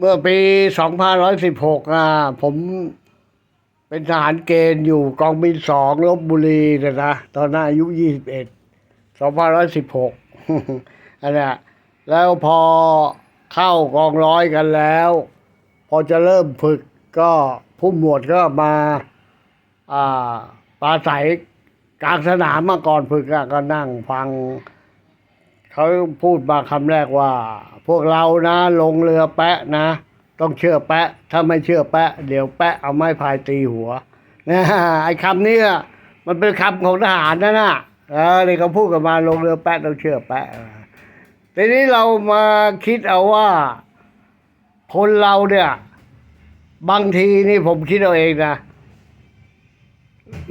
เมื่อปี 2516อะผมเป็นทหารเกณฑ์อยู่กองบินสองลบบุรีนะนะตอนนั้นอายุ 21 2516อันนี้แล้วพอเข้ากองร้อยกันแล้ว พอจะเริ่มฝึกก็ผู้หมวดก็มาอ่าปราศัยกลางสนามมาก่อนฝึกก็นั่งฟัง เขาพูดมาคำแรกว่า พวกเรานะลงเรือแปะนะ ต้องเชื่อแปะ ถ้าไม่เชื่อแปะ เดี๋ยวแปะเอาไม้พายตีหัวนะไอ้คำนี้อะมันเป็นคำของทหารนะนะเออนี่เขาพูดกันมาลงเรือแปะต้องเชื่อแปะทีนี้เรามาคิดเอาว่า คนเราเนี่ย บางทีนี่ผมคิดเอาเองนะ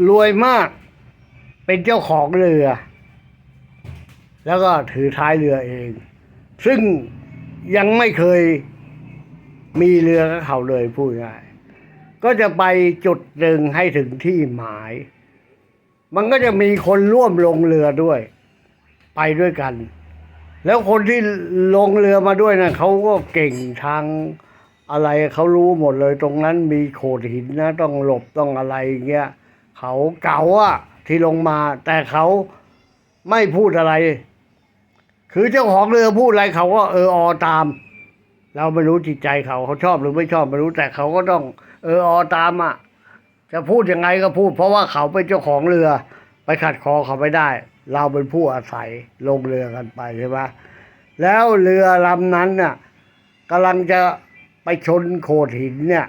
รวยมาก เป็นเจ้าของเรือ แล้วก็ถือท้ายเรือเอง ซึ่งยังไม่เคยมีเรือกับเขาเลยพูดง่ายก็จะไปจุดหนึ่งให้ถึงที่หมาย มันก็จะมีคนร่วมลงเรือด้วย ไปด้วยกัน แล้วคนที่ลงเรือมาด้วยนะเขาก็เก่งทางอะไรเขารู้หมดเลย ตรงนั้นมีโขดหินนะ ต้องหลบต้องอะไรเงี้ยเขาเก่าอะที่ลงมา แต่เขาไม่พูดอะไร คือเจ้าของเรือพูดอะไรเขาก็เอออตาม เราไม่รู้จิตใจเขาเขาชอบหรือไม่ชอบไม่รู้แต่เขาก็ต้อง เอออตามอะจะพูดยังไงก็พูด เพราะว่าเขาเป็นเจ้าของเรือ ไปขัดคอเขาไม่ได้ เราเป็นผู้อาศัยลงเรือกันไปใช่ไหมแล้วเรือลำนั้นน่ะกำลังจะไปชนโขดหินเนี่ย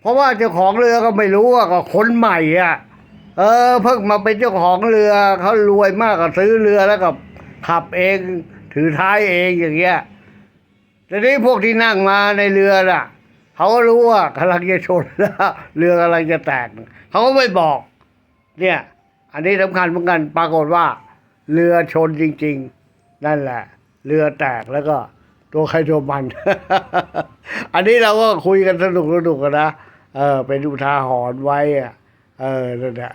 เพราะว่าเจ้าของเรือก็ไม่รู้ว่าก็คนใหม่อะเออเพิ่งมาเป็นเจ้าของเรือเขารวยมากก็ซื้อเรือแล้วก็ ขับเองถือท้ายเองอย่างเงี้ยทีนี้พวกที่นั่งมาในเรือน่ะเขาก็รู้ว่ากำลังจะชนแล้วเรือกำลังจะแตกเขาก็ไม่บอก เนี่ย อันนี้สำคัญเหมือนกันปรากฏว่า เรือชนจริง ๆ นั่นแหละ เรือแตกแล้วก็ตัวใครตัวมัน อันนี้เราก็คุยกันสนุกสนุกกันนะ เออเป็นอุทาหรณ์ไว้อะ เออนั่นแหละ